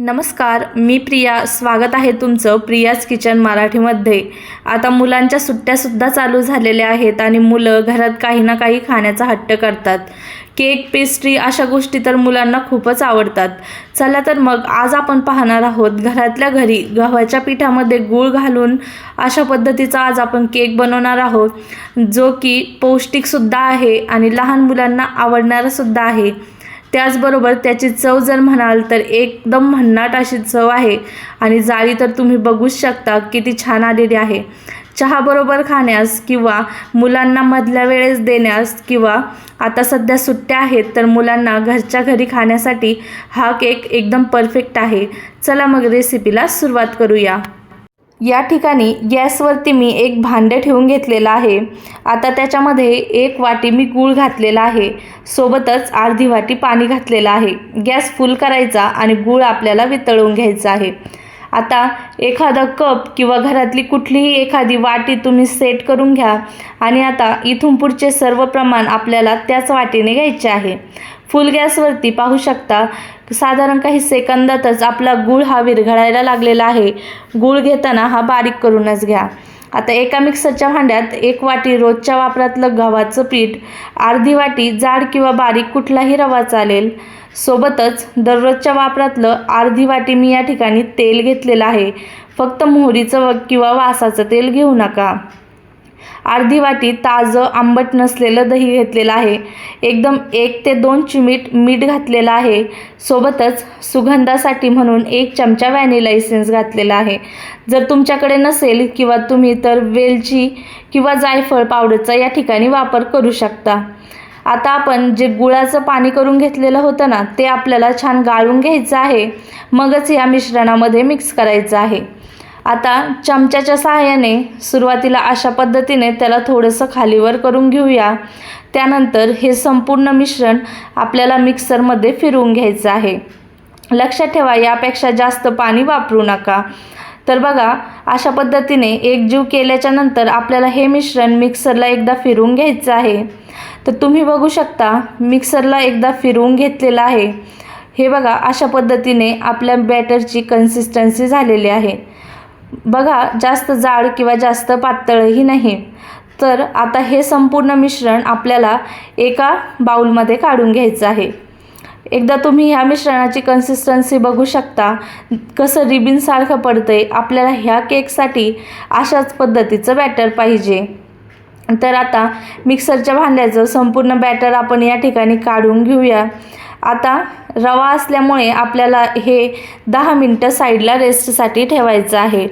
नमस्कार मी प्रिया. स्वागत आहे तुमचं प्रियाज किचन मराठीमध्ये. आता मुलांच्या सुट्ट्यासुद्धा चालू झालेल्या आहेत आणि मुलं घरात काही ना काही खाण्याचा हट्ट करतात. केक पेस्ट्री अशा गोष्टी तर मुलांना खूपच आवडतात. चला तर मग आज आपण पाहणार आहोत घरातल्या घरी गव्हाच्या पिठामध्ये गूळ घालून अशा पद्धतीचा आज आपण केक बनवणार आहोत जो की पौष्टिकसुद्धा आहे आणि लहान मुलांना आवडणारासुद्धा आहे. त्याचबरोबर त्याची चव जर म्हणाल तर एकदम भन्नाट अशी चव आहे. आणि जाळी तर तुम्ही बघूच शकता किती छान आलेली आहे. चहाबरोबर खाण्यास किंवा मुलांना मधल्या वेळेस देण्यास किंवा आता सध्या सुट्ट्या आहेत तर मुलांना घरच्या घरी खाण्यासाठी हा केक एकदम परफेक्ट आहे. चला मग रेसिपीला सुरुवात करूया. या ठिकाणी गॅसवरती मी एक भांडे ठेवून घेतलेलं आहे. आता त्याच्यामध्ये एक वाटी मी गूळ घातलेला आहे. सोबतच अर्धी वाटी पाणी घातलेलं आहे. गॅस फुल करायचा आणि गूळ आपल्याला वितळवून घ्यायचा आहे. आता एखादा कप किंवा घरातली कुठलीही एखादी वाटी तुम्ही सेट करून घ्या. आणि आता इथून पुढचे सर्व प्रमाण आपल्याला त्याच वाटीने घ्यायचे आहे. फुल गॅसवरती पाहू शकता साधारण काही सेकंदातच आपला गूळ हा विरघळायला लागलेला आहे. गूळ घेताना हा बारीक करूनच घ्या. आता एका मिक्सरच्या भांड्यात एक वाटी रोजच्या वापरातलं गव्हाचं पीठ अर्धी वाटी जाड किंवा बारीक कुठलाही रवा चालेल. सोबतच दररोजच्या वापरातलं अर्धी वाटी मी या ठिकाणी तेल घेतलेलं आहे. फक्त मोहरीचं किंवा वासाचं तेल घेऊ नका. अर्धी वाटी ताजं आंबट नसलेलं दही घेतलेलं आहे. एकदम एक ते दोन चिमीट मीठ घातलेलं आहे. सोबतच सुगंधासाठी म्हणून एक चमचा व्हॅनिला इसेन्स घातलेला आहे. जर तुमच्याकडे नसेल किंवा तुम्ही तर वेलची किंवा जायफळ पावडरचा या ठिकाणी वापर करू शकता. आता आपण जे गुळाचं पाणी करून घेतलेलं होतं ना ते आपल्याला छान गाळून घ्यायचं आहे. मगच या मिश्रणामध्ये मिक्स करायचं आहे. आता चमच्याच्या सहाय्याने सुरुवातीला अशा पद्धतीने त्याला थोडंसं खालीवर करून घेऊया. त्यानंतर हे संपूर्ण मिश्रण आपल्याला मिक्सरमध्ये फिरवून घ्यायचं आहे. लक्षात ठेवा यापेक्षा जास्त पाणी वापरू नका. तर बघा अशा पद्धतीने एकजीव केल्याच्यानंतर आपल्याला हे मिश्रण मिक्सरला एकदा फिरवून घ्यायचं आहे. तर तुम्ही बघू शकता मिक्सरला एकदा फिरवून घेतलेलं आहे. हे बघा अशा पद्धतीने आपल्या बॅटरची कन्सिस्टन्सी झालेली आहे. बघा जास्त जाड किंवा जास्त पातळही नाही. तर आता हे संपूर्ण मिश्रण आपल्याला एका बाऊलमध्ये काढून घ्यायचं आहे. एकदा तुम्ही ह्या मिश्रणाची कन्सिस्टन्सी बघू शकता. कसं रिबिनसारखं पडतं आहे आपल्याला ह्या केकसाठी अशाच पद्धतीचं बॅटर पाहिजे. तर आता मिक्सरच्या भांड्याचं संपूर्ण बॅटर आपण या ठिकाणी काढून घेऊया. आता रवा असल्यामुळे आपल्याला हे दहा मिनटं साईडला रेस्टसाठी ठेवायचं आहे.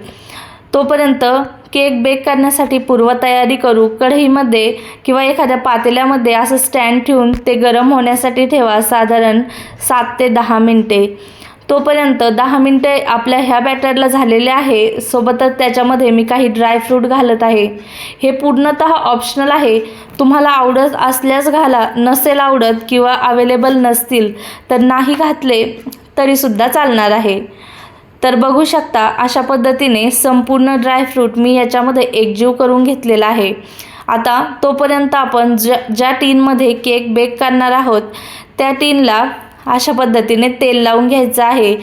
तोपर्यंत केक बेक करण्यासाठी पूर्वतयारी करू कढईमध्ये किंवा एखाद्या पातेल्यामध्ये असं स्टँड ठेवून ते गरम होण्यासाठी ठेवा साधारण सात ते दहा मिनटे. तोपर्यंत दहा मिनटे आपल्या ह्या बॅटरला झालेले आहे. सोबतच त्याच्यामध्ये मी काही ड्रायफ्रूट घालत आहे. हे पूर्णतः ऑप्शनल आहे. तुम्हाला आवडत असल्यास घाला. नसेल आवडत किंवा अवेलेबल नसतील तर नाही घातले तरीसुद्धा चालणार आहे. तर बघू शकता अशा पद्धतीने संपूर्ण ड्रायफ्रूट मी याच्यामध्ये एकजीव करून घेतलेला आहे. आता तोपर्यंत आपण ज्या ज्या टीनमध्ये केक बेक करणार आहोत त्या टीनला अशा पद्धतीने तेल लावून घ्यायचं आहे.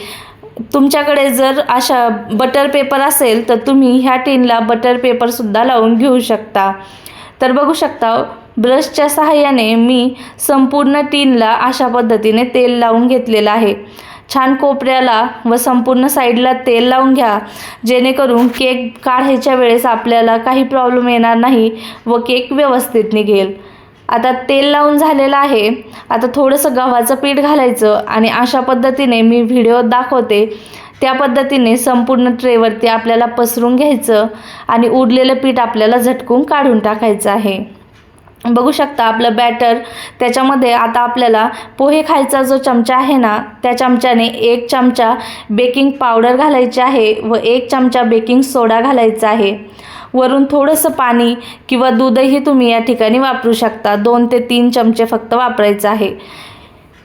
तुमच्याकडे जर अशा बटर पेपर असेल तर तुम्ही ह्या टीनला बटर पेपरसुद्धा लावून घेऊ शकता. तर बघू शकता ब्रशच्या सहाय्याने मी संपूर्ण टीनला अशा पद्धतीने तेल लावून घेतलेलं आहे. छान कोपऱ्याला व संपूर्ण साईडला तेल लावून घ्या. जेणेकरून केक काढायच्या वेळेस आपल्याला काही प्रॉब्लेम येणार नाही व केक व्यवस्थित निघेल. आता तेल लावून झालेलं आहे. आता थोडंसं गव्हाचं पीठ घालायचं आणि अशा पद्धतीने मी व्हिडिओ दाखवते. त्या पद्धतीने संपूर्ण ट्रेवरती आपल्याला पसरून घ्यायचं आणि उरलेलं पीठ आपल्याला झटकून काढून टाकायचं आहे. बघू शकता आपलं बॅटर त्याच्यामध्ये आता आपल्याला पोहे खायचा जो चमचा आहे ना त्या चमच्याने एक चमचा बेकिंग पावडर घालायची आहे व एक चमचा बेकिंग सोडा घालायचा आहे. वरून थोडंसं पाणी किंवा दूधही तुम्ही या ठिकाणी वापरू शकता. दोन ते तीन चमचे फक्त वापरायचं आहे.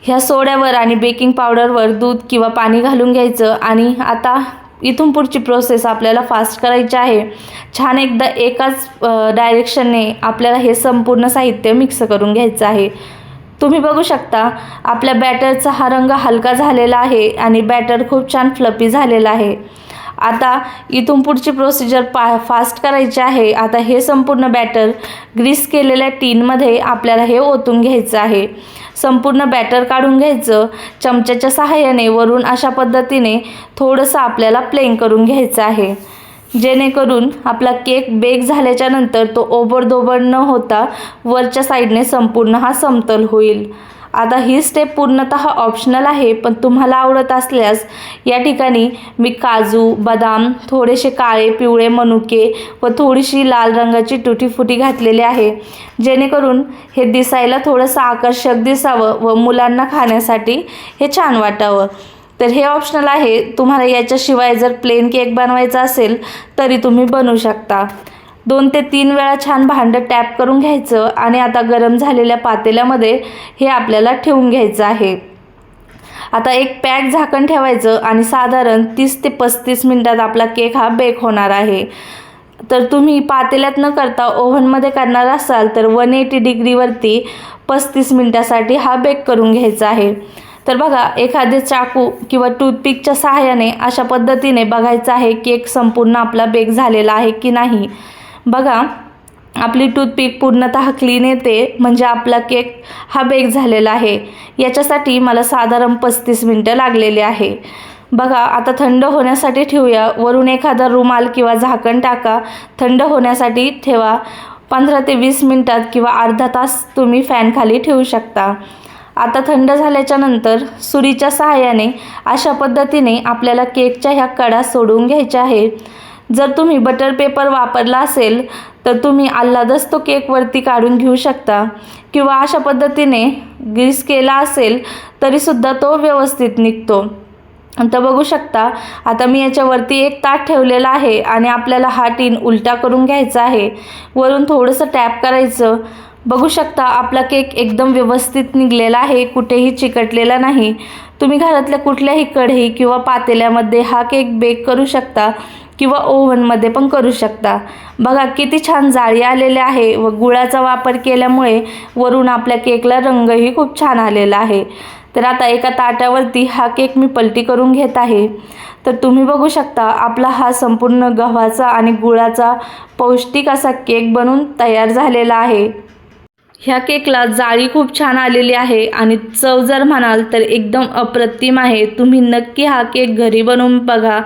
ह्या सोड्यावर आणि बेकिंग पावडरवर दूध किंवा पाणी घालून घ्यायचं आणि आता इथून पुढची प्रोसेस आपल्याला फास्ट करायची आहे. छान एकदा एकाच डायरेक्शनने आपल्याला हे संपूर्ण साहित्य मिक्स करून घ्यायचं आहे. तुम्ही बघू शकता आपल्या बॅटरचा हा रंग हलका झालेला आहे आणि बॅटर खूप छान फ्लपी झालेला आहे. आता इथून पुढची प्रोसिजर पा फास्ट करायची आहे. आता हे संपूर्ण बॅटर ग्रीस केलेल्या टीनमध्ये आपल्याला हे ओतून घ्यायचं आहे. संपूर्ण बॅटर काढून घ्यायचं. चमच्याच्या सहाय्याने वरून अशा पद्धतीने थोडंसं आपल्याला प्लेन करून घ्यायचं आहे. जेणेकरून आपला केक बेक झाल्याच्यानंतर तो ओबडधोबड न होता वरच्या साईडने संपूर्ण हा समतल होईल. आता ही स्टेप पूर्णतः ऑप्शनल आहे पण तुम्हाला आवडत असल्यास या ठिकाणी मी काजू बदाम थोडेसे काळे पिवळे मनुके व थोडीशी लाल रंगाची तुटी फुटी घातलेली आहे. जेणेकरून हे दिसायला थोडंसं आकर्षक दिसावं व मुलांना खाण्यासाठी हे छान वाटावं. तर हे ऑप्शनल आहे. तुम्हाला याच्याशिवाय जर प्लेन केक बनवायचा असेल तरी तुम्ही बनवू शकता. दोन ते तीन वेळा छान भांडं टॅप करून घ्यायचं आणि आता गरम झालेल्या पातेल्यामध्ये हे आपल्याला ठेवून घ्यायचं आहे. आता एक पॅक झाकण ठेवायचं आणि साधारण तीस ते पस्तीस मिनटात आपला केक हा बेक होणार आहे. तर तुम्ही पातेल्यात न करता ओव्हनमध्ये करणार असाल तर वन एटी डिग्रीवरती पस्तीस मिनटासाठी हा बेक करून घ्यायचा आहे. तर बघा एखादे चाकू किंवा टूथपिकच्या सहाय्याने अशा पद्धतीने बघायचं आहे केक संपूर्ण आपला बेक झालेला आहे की नाही. बघा आपली टूथपिक पूर्णतः क्लीन येते म्हणजे आपला केक हा बेक झालेला आहे. याच्यासाठी मला साधारण पस्तीस मिनटं लागलेली आहे. बघा आता थंड होण्यासाठी ठेवूया. वरून एखादा रुमाल किंवा झाकण टाका. थंड होण्यासाठी ठेवा. पंधरा ते वीस मिनटात किंवा अर्धा तास तुम्ही फॅनखाली ठेवू शकता. आता थंड झाल्याच्यानंतर सुरीच्या सहाय्याने अशा पद्धतीने आपल्याला केकच्या ह्या कडा सोडून घ्यायच्या आहे जर तुम्ही बटर पेपर वापरला असेल तर तुम्ही आल्हादच तो केकवरती काढून घेऊ शकता. किंवा अशा पद्धतीने ग्रीस केला असेल तरीसुद्धा तो व्यवस्थित निघतो. तर बघू शकता आता मी याच्यावरती एक ताट ठेवलेला आहे आणि आपल्याला हा टीन उलटा करून घ्यायचा आहे. वरून थोडंसं टॅप करायचं. बघू शकता आपला केक एकदम व्यवस्थित निघलेला आहे कुठेही चिकटलेला नाही. तुम्ही घरातल्या कुठल्याही कढई किंवा पातेल्यामध्ये हा केक बेक करू शकता. किंवा ओव्हनमध्ये पण करू शकता. बघा किती छान जाळी आलेले आहे व गुळाचा वापर केल्यामुळे वरून आपल्या केकला रंगही खूप छान आलेला आहे. तर आता एका ताटावरती हा केक मी पलटी करून घेत आहे. तर तुम्ही बघू शकता आपला हा संपूर्ण गव्हाचा आणि गुळाचा पौष्टिक असा केक बनून तयार झालेला आहे. ह्या केकला जाळी खूप छान आलेली आहे आणि चव जर म्हणाल तर एकदम अप्रतिम आहे. तुम्ही नक्की हा केक घरी बनवून बघा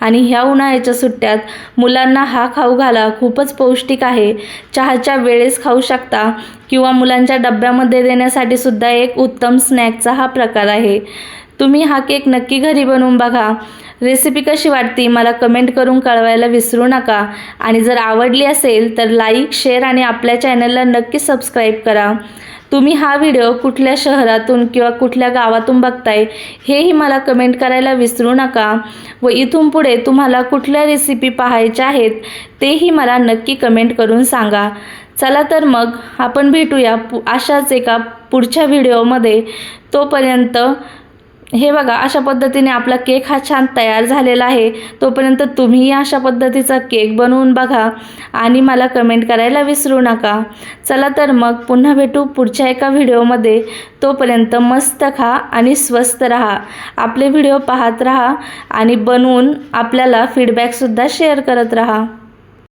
आणि ह्या उन्हाळ्याच्या सुट्ट्यात मुलांना हा खाऊ घाला खूपच पौष्टिक आहे. चहाच्या वेळेस खाऊ शकता किंवा मुलांच्या डब्यामध्ये देण्यासाठी सुद्धा एक उत्तम स्नॅकचा हा प्रकार आहे. तुम्ही हा केक नक्की घरी बनवून बघा. रेसिपी कशी वाटती मला कमेंट करून कळवायला विसरू नका. आणि जर आवडली असेल तर लाईक शेअर आणि आपल्या चॅनलला नक्की सबस्क्राईब करा. तुम्ही हा व्हिडिओ कुठल्या शहरातून किंवा कुठल्या गावातून बघताय हेही मला कमेंट करायला विसरू नका व इथून पुढे तुम्हाला कुठल्या रेसिपी पाहायच्या आहेत तेही मला नक्की कमेंट करून सांगा. चला तर मग आपण भेटूया पु अशाच एका पुढच्या व्हिडिओमध्ये. तोपर्यंत हे बघा अशा पद्धतीने आपला केक हा छान तयार झालेला आहे. तोपर्यंत तुम्हीही अशा पद्धतीचा केक बनवून बघा आणि मला कमेंट करायला विसरू नका. चला तर मग पुन्हा भेटू पुढच्या एका व्हिडिओमध्ये. तोपर्यंत मस्त खा आणि स्वस्त राहा. आपले व्हिडिओ पाहत राहा आणि बनवून आपल्याला फीडबॅकसुद्धा शेअर करत राहा.